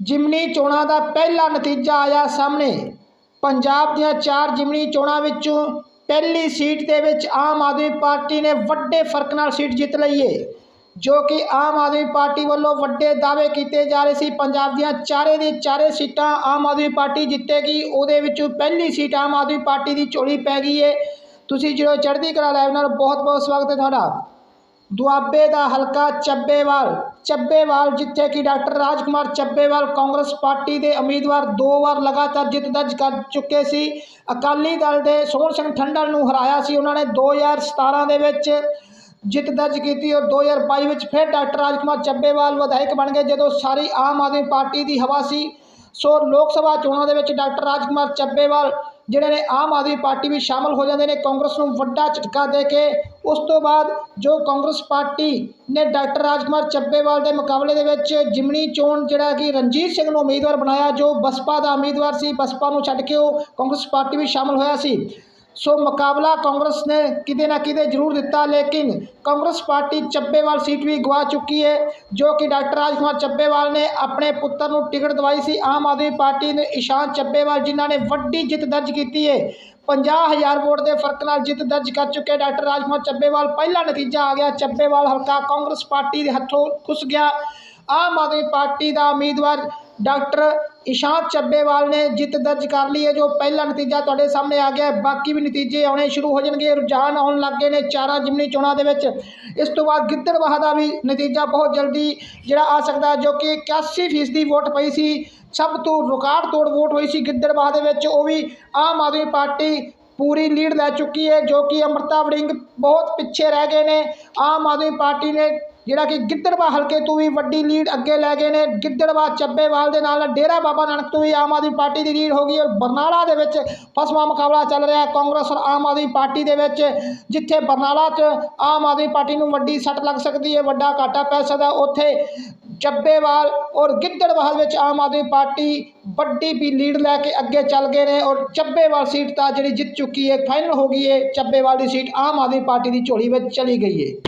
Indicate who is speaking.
Speaker 1: ਜਿਮਨੀ ਚੋਣਾਂ ਦਾ ਪਹਿਲਾ ਨਤੀਜਾ ਆਇਆ ਸਾਹਮਣੇ। ਪੰਜਾਬ ਦੀਆਂ ਚਾਰ ਜਿਮਨੀ ਚੋਣਾਂ ਵਿੱਚੋਂ ਪਹਿਲੀ ਸੀਟ ਦੇ ਵਿੱਚ ਆਮ ਆਦਮੀ ਪਾਰਟੀ ਨੇ ਵੱਡੇ ਫ਼ਰਕ ਨਾਲ ਸੀਟ ਜਿੱਤ ਲਈ ਹੈ ਜੋ ਕਿ ਆਮ ਆਦਮੀ ਪਾਰਟੀ ਵੱਲੋਂ ਵੱਡੇ ਦਾਅਵੇ ਕੀਤੇ ਜਾ ਰਹੇ ਸੀ। ਪੰਜਾਬ ਦੀਆਂ ਚਾਰੇ ਦੀ ਚਾਰੇ ਸੀਟਾਂ ਆਮ ਆਦਮੀ ਪਾਰਟੀ ਜਿੱਤੇਗੀ, ਉਹਦੇ ਵਿੱਚੋਂ ਪਹਿਲੀ ਸੀਟ ਆਮ ਆਦਮੀ ਪਾਰਟੀ ਦੀ ਝੋਲੀ ਪੈ ਗਈ ਹੈ ਤੁਸੀਂ ਜਿਹੜਾ ਚੜ੍ਹਦੀ ਕਲਾ ਲਾਈਵ ਨਾਲ ਬਹੁਤ ਬਹੁਤ ਸਵਾਗਤ ਹੈ ਤੁਹਾਡਾ। ਦੁਆਬੇ ਦਾ ਹਲਕਾ ਚੱਬੇਵਾਲ। ਚੱਬੇਵਾਲ ਜਿੱਥੇ ਕਿ doctor Rajkumar Chabbewal Congress party ਦੇ ਉਮੀਦਵਾਰ ਦੋ ਵਾਰ ਲਗਾਤਾਰ ਜਿੱਤ ਦਰਜ ਕਰ ਚੁੱਕੇ ਸੀ। ਅਕਾਲੀ ਦਲ ਦੇ ਸੋਹਣ ਸਿੰਘ ਠੰਡਲ ਨੂੰ ਹਰਾਇਆ ਸੀ। ਉਹਨਾਂ ਨੇ 2017 ਦੇ ਵਿੱਚ ਜਿੱਤ ਦਰਜ ਕੀਤੀ ਔਰ 2022 ਵਿੱਚ ਫਿਰ ਡਾਕਟਰ ਰਾਜਕੁਮਾਰ ਚੱਬੇਵਾਲ ਵਿਧਾਇਕ ਬਣ ਗਏ ਜਦੋਂ ਸਾਰੀ ਆਮ ਆਦਮੀ ਪਾਰਟੀ ਦੀ ਹਵਾ ਸੀ। ਸੋ ਲੋਕ ਸਭਾ ਚੋਣਾਂ ਦੇ ਵਿੱਚ ਡਾਕਟਰ ਰਾਜਕੁਮਾਰ ਚੱਬੇਵਾਲ ਜਿਹੜੇ ਨੇ ਆਮ ਆਦਮੀ ਪਾਰਟੀ ਵਿੱਚ ਸ਼ਾਮਲ ਹੋ ਜਾਂਦੇ ਨੇ, ਕਾਂਗਰਸ ਨੂੰ ਵੱਡਾ ਝਟਕਾ ਦੇ ਕੇ, ਉਸ ਤੋਂ ਬਾਅਦ ਜੋ ਕਾਂਗਰਸ ਪਾਰਟੀ ਨੇ ਡਾਕਟਰ ਰਾਜਕੁਮਾਰ ਚੱਬੇਵਾਲ ਦੇ ਮੁਕਾਬਲੇ ਦੇ ਵਿੱਚ ਜਿਮਣੀ ਚੋਣ ਜਿਹੜਾ ਕਿ ਰਣਜੀਤ ਸਿੰਘ ਨੂੰ ਉਮੀਦਵਾਰ ਬਣਾਇਆ, ਜੋ ਬਸਪਾ ਦਾ ਉਮੀਦਵਾਰ ਸੀ, ਬਸਪਾ ਨੂੰ ਛੱਡ ਕੇ ਉਹ ਕਾਂਗਰਸ ਪਾਰਟੀ ਵਿੱਚ ਸ਼ਾਮਲ ਹੋਇਆ ਸੀ। ਸੋ ਮੁਕਾਬਲਾ ਕਾਂਗਰਸ ਨੇ ਕਿਤੇ ਨਾ ਕਿਤੇ ਜ਼ਰੂਰ ਦਿੱਤਾ, ਲੇਕਿਨ ਕਾਂਗਰਸ ਪਾਰਟੀ ਚੱਬੇਵਾਲ ਸੀਟ ਵੀ ਗਵਾ ਚੁੱਕੀ ਹੈ ਜੋ ਕਿ ਡਾਕਟਰ ਰਾਜ ਕੁਮਾਰ ਚੱਬੇਵਾਲ ਨੇ ਆਪਣੇ ਪੁੱਤਰ ਨੂੰ ਟਿਕਟ ਦਵਾਈ ਸੀ। ਆਮ ਆਦਮੀ ਪਾਰਟੀ ਨੇ ਇਸ਼ਾਨ ਚੱਬੇਵਾਲ, ਜਿਨ੍ਹਾਂ ਨੇ ਵੱਡੀ ਜਿੱਤ ਦਰਜ ਕੀਤੀ ਹੈ 50000 ਵੋਟ ਦੇ ਫ਼ਰਕ ਨਾਲ ਜਿੱਤ ਦਰਜ ਕਰ ਚੁੱਕੇ ਡਾਕਟਰ ਰਾਜ ਕੁਮਾਰ ਚੱਬੇਵਾਲ। ਪਹਿਲਾ ਨਤੀਜਾ ਆ ਗਿਆ, ਚੱਬੇਵਾਲ ਹਲਕਾ ਕਾਂਗਰਸ ਪਾਰਟੀ ਦੇ ਹੱਥੋਂ ਖੁੱਸ ਗਿਆ। ਆਮ ਆਦਮੀ ਪਾਰਟੀ ਦਾ ਉਮੀਦਵਾਰ ਡਾਕਟਰ ਇਸ਼ਾਂਤ ਚੱਬੇਵਾਲ ਨੇ ਜਿੱਤ ਦਰਜ ਕਰ ਲਈ ਹੈ, ਜੋ ਪਹਿਲਾ ਨਤੀਜਾ ਤੁਹਾਡੇ ਸਾਹਮਣੇ ਆ ਗਿਆ ਬਾਕੀ ਵੀ ਨਤੀਜੇ ਆਉਣੇ ਸ਼ੁਰੂ ਹੋ ਜਾਣਗੇ। ਰੁਝਾਨ ਆਉਣ ਲੱਗ ਗਏ ਨੇ ਚਾਰਾਂ ਜਿਮਨੀ ਚੋਣਾਂ ਦੇ ਵਿੱਚ। ਇਸ ਤੋਂ ਬਾਅਦ ਗਿੱਦੜਵਾਹ ਦਾ ਵੀ ਨਤੀਜਾ ਬਹੁਤ ਜਲਦੀ ਜਿਹੜਾ ਆ ਸਕਦਾ ਜੋ ਕਿ 81% ਦੀ ਵੋਟ ਪਈ ਸੀ। ਸਭ ਤੋਂ ਰਿਕਾਰਡ ਤੋੜ ਵੋਟ ਹੋਈ ਸੀ ਗਿੱਦੜਬਾਹਾ ਦੇ ਵਿੱਚ। ਉਹ ਵੀ ਆਮ ਆਦਮੀ ਪਾਰਟੀ ਪੂਰੀ ਲੀਡ ਲੈ ਚੁੱਕੀ ਹੈ, ਜੋ ਕਿ ਅੰਮ੍ਰਿਤਾ ਵੜਿੰਗ ਬਹੁਤ ਪਿੱਛੇ ਰਹਿ ਗਏ ਨੇ। ਆਮ ਆਦਮੀ ਪਾਰਟੀ ਨੇ ਜਿਹੜਾ ਕਿ ਗਿੱਦੜਵਾ ਹਲਕੇ ਤੋਂ ਵੀ ਵੱਡੀ ਲੀਡ ਅੱਗੇ ਲੈ ਗਏ ਨੇ। ਗਿੱਦੜਵਾ ਚੱਬੇਵਾਲ ਦੇ ਨਾਲ ਡੇਰਾ ਬਾਬਾ ਨਾਨਕ ਤੋਂ ਵੀ ਆਮ ਆਦਮੀ ਪਾਰਟੀ ਦੀ ਲੀਡ ਹੋ ਗਈ ਔਰ ਬਰਨਾਲਾ ਦੇ ਵਿੱਚ ਫਸਵਾ ਮੁਕਾਬਲਾ ਚੱਲ ਰਿਹਾ ਕਾਂਗਰਸ ਔਰ ਆਮ ਆਦਮੀ ਪਾਰਟੀ ਦੇ ਵਿੱਚ ਜਿੱਥੇ ਬਰਨਾਲਾ 'ਚ ਆਮ ਆਦਮੀ ਪਾਰਟੀ ਨੂੰ ਵੱਡੀ ਸੱਟ ਲੱਗ ਸਕਦੀ ਹੈ, ਵੱਡਾ ਘਾਟਾ ਪੈ ਸਕਦਾ ਉੱਥੇ ਚੱਬੇਵਾਲ ਔਰ ਗਿੱਦੜਵਾਲ ਵਿੱਚ ਆਮ ਆਦਮੀ ਪਾਰਟੀ ਵੱਡੀ ਵੀ ਲੀਡ ਲੈ ਕੇ ਅੱਗੇ ਚੱਲ ਗਏ ਨੇ ਔਰ ਚੱਬੇਵਾਲ ਸੀਟ ਤਾਂ ਜਿਹੜੀ ਜਿੱਤ ਚੁੱਕੀ ਹੈ ਫਾਈਨਲ ਹੋ ਗਈ ਹੈ ਚੱਬੇਵਾਲ ਦੀ ਸੀਟ ਆਮ ਆਦਮੀ ਪਾਰਟੀ ਦੀ ਝੋਲੀ ਵਿੱਚ ਚਲੀ ਗਈ ਹੈ।